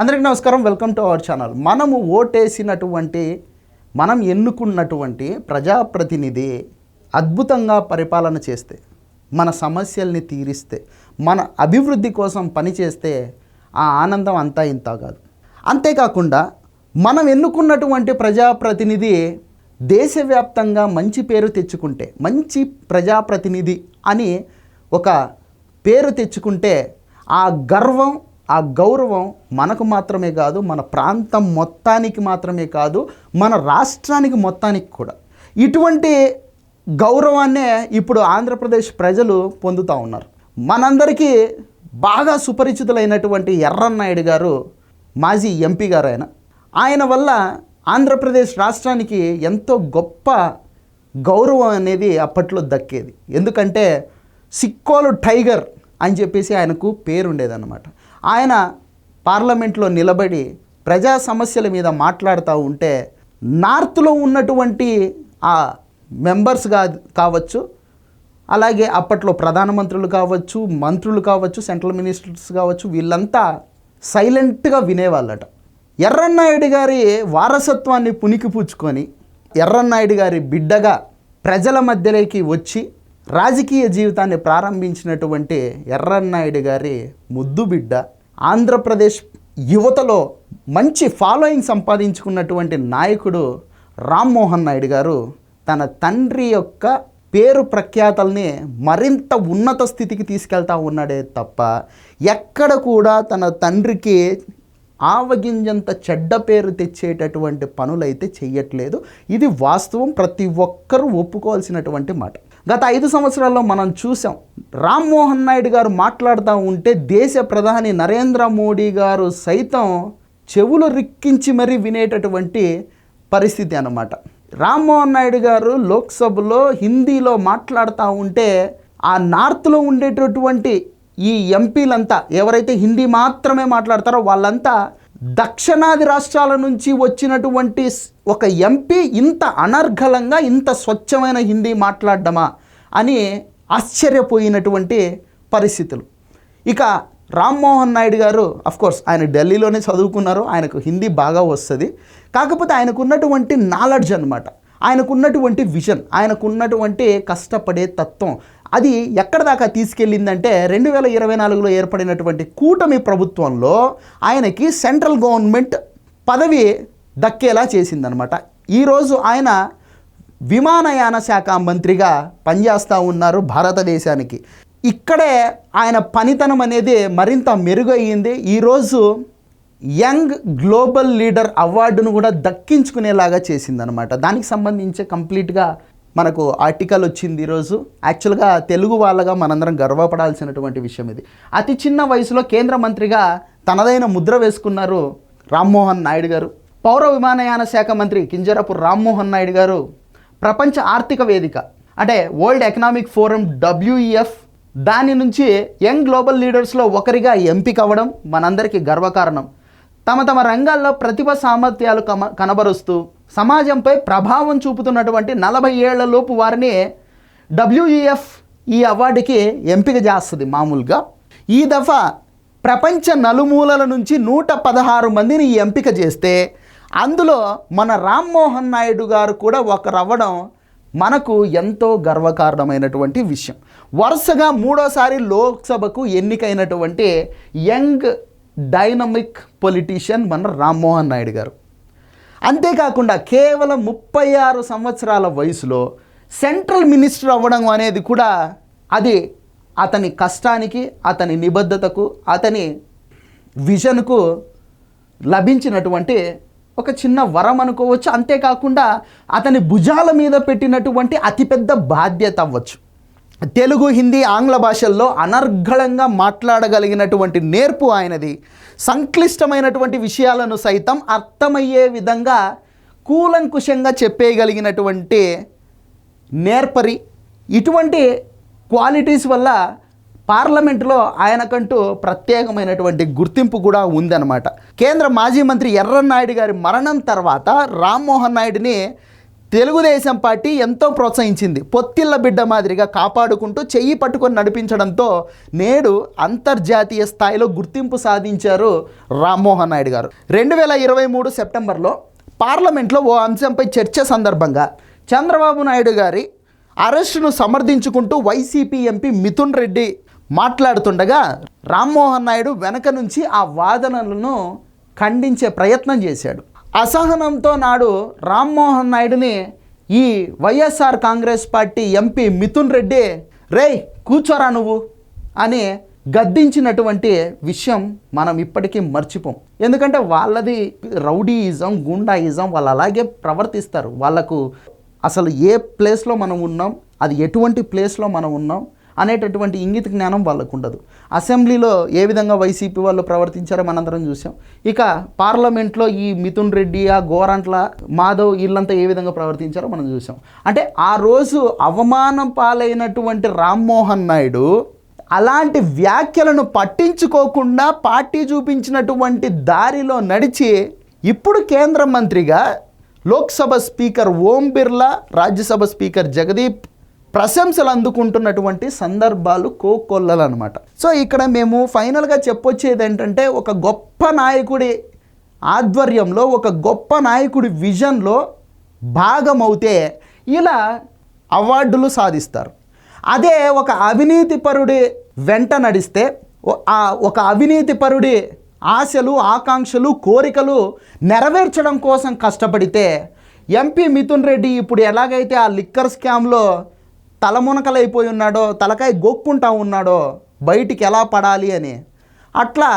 అందరికీ నమస్కారం. Welcome to our channel. మనము ఓటేసినటువంటి మనం ఎన్నుకున్నటువంటి ప్రజాప్రతినిధి అద్భుతంగా పరిపాలన చేస్తే మన సమస్యల్ని తీరిస్తే మన అభివృద్ధి కోసం పనిచేస్తే ఆ ఆనందం అంతా ఇంత కాదు. అంతేకాకుండా మనం ఎన్నుకున్నటువంటి ప్రజాప్రతినిధి దేశవ్యాప్తంగా మంచి పేరు తెచ్చుకుంటే మంచి ప్రజాప్రతినిధి అని ఒక పేరు తెచ్చుకుంటే ఆ గర్వం ఆ గౌరవం మనకు మాత్రమే కాదు మన ప్రాంతం మొత్తానికి మాత్రమే కాదు మన రాష్ట్రానికి మొత్తానికి కూడా. ఇటువంటి గౌరవాన్నే ఇప్పుడు ఆంధ్రప్రదేశ్ ప్రజలు పొందుతూ ఉన్నారు. మనందరికీ బాగా సుపరిచితులైనటువంటి ఎర్రన్నాయుడు గారు మాజీ ఎంపీ గారు ఆయన ఆయన వల్ల ఆంధ్రప్రదేశ్ రాష్ట్రానికి ఎంతో గొప్ప గౌరవం అనేది అప్పట్లో దక్కేది. ఎందుకంటే సిక్కోలు టైగర్ అని చెప్పేసి ఆయనకు పేరుండేదన్నమాట. ఆయన పార్లమెంట్లో నిలబడి ప్రజా సమస్యల మీద మాట్లాడుతూ ఉంటే నార్త్లో ఉన్నటువంటి ఆ మెంబర్స్ కా కావచ్చు అలాగే అప్పట్లో ప్రధానమంత్రులు కావచ్చు మంత్రులు కావచ్చు సెంట్రల్ మినిస్టర్స్ కావచ్చు వీళ్ళంతా సైలెంట్గా వినేవాళ్ళట. ఎర్రన్నాయుడు గారి వారసత్వాన్ని పుణికిపుచ్చుకొని ఎర్రన్నాయుడు గారి బిడ్డగా ప్రజల మధ్యలోకి వచ్చి రాజకీయ జీవితాన్ని ప్రారంభించినటువంటి ఎర్రన్నాయుడు గారి ముద్దు బిడ్డ ఆంధ్రప్రదేశ్ యువతలో మంచి ఫాలోయింగ్ సంపాదించుకున్నటువంటి నాయకుడు రామ్మోహన్ నాయుడు గారు తన తండ్రి యొక్క పేరు ప్రఖ్యాతల్ని మరింత ఉన్నత స్థితికి తీసుకెళ్తా ఉన్నాడే తప్ప ఎక్కడ కూడా తన తండ్రికి ఆవగింజంత చెడ్డ పేరు తెచ్చేటటువంటి పనులైతే చెయ్యట్లేదు. ఇది వాస్తవం. ప్రతి ఒక్కరూ ఒప్పుకోవాల్సినటువంటి మాట. గత ఐదు సంవత్సరాల్లో మనం చూసాం రామ్మోహన్ నాయుడు గారు మాట్లాడుతూ ఉంటే దేశ ప్రధాని నరేంద్ర మోడీ గారు సైతం చెవులు రిక్కించి మరీ వినేటటువంటి పరిస్థితి అన్నమాట. రామ్మోహన్ నాయుడు గారు లోక్సభలో హిందీలో మాట్లాడుతూ ఉంటే ఆ నార్త్లో ఉండేటటువంటి ఈ ఎంపీలంతా ఎవరైతే హిందీ మాత్రమే మాట్లాడతారో వాళ్ళంతా దక్షిణాది రాష్ట్రాల నుంచి వచ్చినటువంటి ఒక ఎంపీ ఇంత అనర్ఘలంగా ఇంత స్వచ్ఛమైన హిందీ మాట్లాడడమా అని ఆశ్చర్యపోయినటువంటి పరిస్థితులు. ఇక రామ్మోహన్ నాయుడు గారు కోర్స్ ఆయన ఢిల్లీలోనే చదువుకున్నారు ఆయనకు హిందీ బాగా వస్తుంది. కాకపోతే ఆయనకు ఉన్నటువంటి నాలెడ్జ్ అనమాట ఆయనకున్నటువంటి విజన్ ఆయనకున్నటువంటి కష్టపడే తత్వం అది ఎక్కడ దాకా తీసుకెళ్ళిందంటే రెండు వేల ఇరవై నాలుగులో ఏర్పడినటువంటి కూటమి ప్రభుత్వంలో ఆయనకి సెంట్రల్ గవర్నమెంట్ పదవి దక్కేలా చేసిందనమాట ఈరోజు ఆయన విమానయాన శాఖ మంత్రిగా పనిచేస్తూ ఉన్నారు భారతదేశానికి. ఇక్కడే ఆయన పనితనం అనేది మరింత మెరుగయ్యింది. ఈరోజు యంగ్ గ్లోబల్ లీడర్ అవార్డును కూడా దక్కించుకునేలాగా చేసిందనమాట దానికి సంబంధించి కంప్లీట్గా మనకు ఆర్టికల్ వచ్చింది ఈరోజు. యాక్చువల్గా తెలుగు వాళ్ళగా మనందరం గర్వపడాల్సినటువంటి విషయం ఇది. అతి చిన్న వయసులో కేంద్ర మంత్రిగా తనదైన ముద్ర వేసుకున్నారు రామ్మోహన్ నాయుడు గారు. పౌర విమానయాన శాఖ మంత్రి కింజరాపు రామ్మోహన్ నాయుడు గారు. ప్రపంచ ఆర్థిక వేదిక అంటే వరల్డ్ ఎకనామిక్ ఫోరం డబ్ల్యూఈఎఫ్ దాని నుంచి యంగ్ గ్లోబల్ లీడర్స్లో ఒకరిగా ఎంపిక అవ్వడం మనందరికీ గర్వకారణం. తమ తమ రంగాల్లో ప్రతిభ సామర్థ్యాలు కమ కనబరుస్తూ సమాజంపై ప్రభావం చూపుతున్నటువంటి నలభై ఏళ్ళలోపు వారిని డబ్ల్యూఈఎఫ్ ఈ అవార్డుకి ఎంపిక చేస్తుంది మామూలుగా. ఈ దఫా ప్రపంచ నలుమూలల నుంచి నూట పదహారు మందిని ఈ ఎంపిక చేస్తే అందులో మన రామ్మోహన్ నాయుడు గారు కూడా ఒకరు అవ్వడం మనకు ఎంతో గర్వకారణమైనటువంటి విషయం. వరుసగా మూడోసారి లోక్సభకు ఎన్నికైనటువంటి యంగ్ డైనమిక్ పొలిటీషియన్ మన రామ్మోహన్ నాయుడు గారు. అంతేకాకుండా కేవలం ముప్పై ఆరు సంవత్సరాల వయసులో సెంట్రల్ మినిస్టర్ అవ్వడం అనేది కూడా అది అతని కష్టానికి అతని నిబద్ధతకు అతని విజన్కు లభించినటువంటి ఒక చిన్న వరం అనుకోవచ్చు. అంతేకాకుండా అతని భుజాల మీద పెట్టినటువంటి అతిపెద్ద బాధ్యత అవ్వచ్చు. తెలుగు హిందీ ఆంగ్ల భాషల్లో అనర్ఘళంగా మాట్లాడగలిగినటువంటి నేర్పు ఆయనది. సంక్లిష్టమైనటువంటి విషయాలను సైతం అర్థమయ్యే విధంగా కూలంకుషంగా చెప్పేయగలిగినటువంటి నేర్పరి. ఇటువంటి క్వాలిటీస్ వల్ల పార్లమెంటులో ఆయనకంటూ ప్రత్యేకమైనటువంటి గుర్తింపు కూడా ఉందన్నమాట. కేంద్ర మాజీ మంత్రి ఎర్రన్నాయుడు గారి మరణం తర్వాత రామ్మోహన్ నాయుడిని తెలుగుదేశం పార్టీ ఎంతో ప్రోత్సహించింది. పొత్తిళ్ళ బిడ్డ మాదిరిగా కాపాడుకుంటూ చెయ్యి పట్టుకొని నడిపించడంతో నేడు అంతర్జాతీయ స్థాయిలో గుర్తింపు సాధించారు రామ్మోహన్ నాయుడు గారు. రెండు వేల ఇరవై మూడు సెప్టెంబర్లో పార్లమెంట్లో ఓ అంశంపై చర్చ సందర్భంగా చంద్రబాబు నాయుడు గారి అరెస్టును సమర్థించుకుంటూ వైసీపీ ఎంపీ మిథున్ రెడ్డి మాట్లాడుతుండగా రామ్మోహన్ నాయుడు వెనక నుంచి ఆ వాదనలను ఖండించే ప్రయత్నం చేశాడు. అసహనంతో నాడు రామ్మోహన్ నాయుడుని ఈ YSR Congress party MP Mithun Reddy రేయ్ కూర్చోరా నువ్వు అని గద్దించినటువంటి విషయం మనం ఇప్పటికీ మర్చిపోం. ఎందుకంటే వాళ్ళది రౌడీయిజం గుండాయిజం వాళ్ళు అలాగే ప్రవర్తిస్తారు. వాళ్ళకు అసలు ఏ ప్లేస్లో మనం ఉన్నాం అది ఎటువంటి ప్లేస్లో మనం ఉన్నాం అనేటటువంటి ఇంగిత జ్ఞానం వాళ్ళకు ఉండదు. అసెంబ్లీలో ఏ విధంగా వైసీపీ వాళ్ళు ప్రవర్తించారో మనందరం చూసాం. ఇక పార్లమెంట్లో ఈ మిథున్ రెడ్డి ఆ గోరంట్ల మాధవ్ వీళ్ళంతా ఏ విధంగా ప్రవర్తించారో మనం చూసాం. అంటే ఆ రోజు అవమానం పాలైనటువంటి రామ్మోహన్ నాయుడు అలాంటి వ్యాఖ్యలను పట్టించుకోకుండా పార్టీ చూపించినటువంటి దారిలో నడిచి ఇప్పుడు కేంద్ర మంత్రిగా లోక్సభ స్పీకర్ ఓం బిర్లా రాజ్యసభ స్పీకర్ జగదీప్ ప్రశంసలు అందుకుంటున్నటువంటి సందర్భాలు కోకొల్లలు అనమాట సో ఇక్కడ మేము ఫైనల్గా చెప్పొచ్చేది ఏంటంటే ఒక గొప్ప నాయకుడి ఆధ్వర్యంలో ఒక గొప్ప నాయకుడి విజన్లో భాగమవుతే ఇలా అవార్డులు సాధిస్తారు. అదే ఒక అవినీతిపరుడి వెంట నడిస్తే ఒక అవినీతిపరుడి ఆశలు ఆకాంక్షలు కోరికలు నెరవేర్చడం కోసం కష్టపడితే ఎంపీ మిథున్ రెడ్డి ఇప్పుడు ఎలాగైతే ఆ లిక్కర్ స్కామ్లో తలమునకలైపోయి ఉన్నాడో తలకాయ గొక్కుంటా ఉన్నాడో బయటికి ఎలా పడాలి అని. అట్లా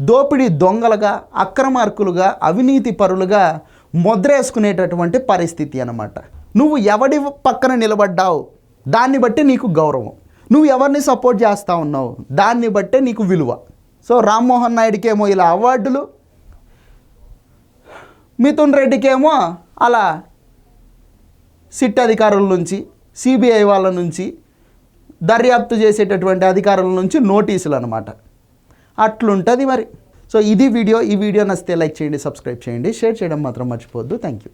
దోపిడీ దొంగలుగా అక్రమార్కులుగా అవినీతి పరులుగా ముద్రేసుకునేటటువంటి పరిస్థితి అనమాట నువ్వు ఎవడి పక్కన నిలబడ్డావు? దాన్ని బట్టి నీకు గౌరవం. నువ్వు ఎవరిని సపోర్ట్ చేస్తూ ఉన్నావు? దాన్ని బట్టే నీకు విలువ. సో రామ్మోహన్ నాయుడికేమో ఇలా అవార్డులు మిథున్ రెడ్డికేమో అలా సిట్ అధికారుల నుంచి సిబిఐ వాళ్ళ నుంచి దర్యాప్తు చేసేటటువంటి అధికారుల నుంచి నోటీసులు అనమాట అట్లుంటుంది మరి. సో ఇది వీడియో. ఈ వీడియో నచ్చితే లైక్ చేయండి సబ్స్క్రైబ్ చేయండి. షేర్ చేయడం మాత్రం మర్చిపోవద్దు. Thank you